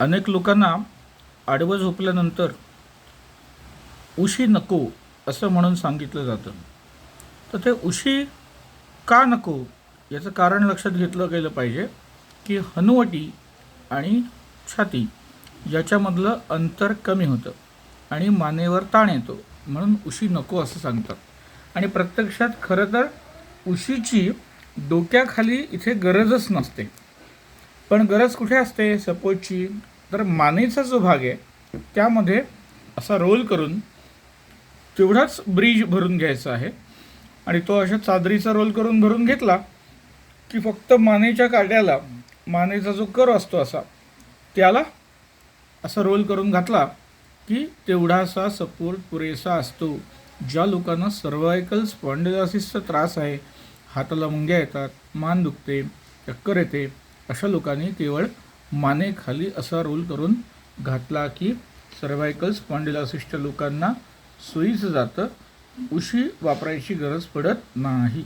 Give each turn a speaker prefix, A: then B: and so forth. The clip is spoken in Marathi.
A: अनेक लोकांना आडवं झोपल्यानंतर उशी नको असं म्हणून सांगितलं जातं. तर ते उशी का नको याचं कारण लक्षात घेतलं गेलं पाहिजे की हनुवटी आणि छाती याच्यामधलं अंतर कमी होतं आणि मानेवर ताण येतो म्हणून उशी नको असं सांगतात. आणि प्रत्यक्षात खरं तर उशीची डोक्याखाली इथे गरजच नसते. पण गरज कुठे असते? सपोजची तर मानेचा जो भाग आहे त्यामध्ये असा रोल करून तेवढाच ब्रिज भरून घ्यायचा आहे. आणि तो अशा चादरीचा रोल करून भरून घेतला की फक्त मानेच्या काड्याला मानेचा जो कर असतो असा त्याला असा रोल करून घातला की तेवढासा सपोर्ट पुरेसा असतो. ज्या लोकांना सर्वायकल स्पॉन्डिलासिसचा त्रास आहे हाताला मुंग्या येतात मान दुखते चक्कर येते अशा लोकांनी केवळ मानेखाली असा रोल करून घातला की सर्वायकल स्पॉन्डिलासिसच्या लोकांना सोयीचं जातं उशी वापरायची गरज पडत नाही.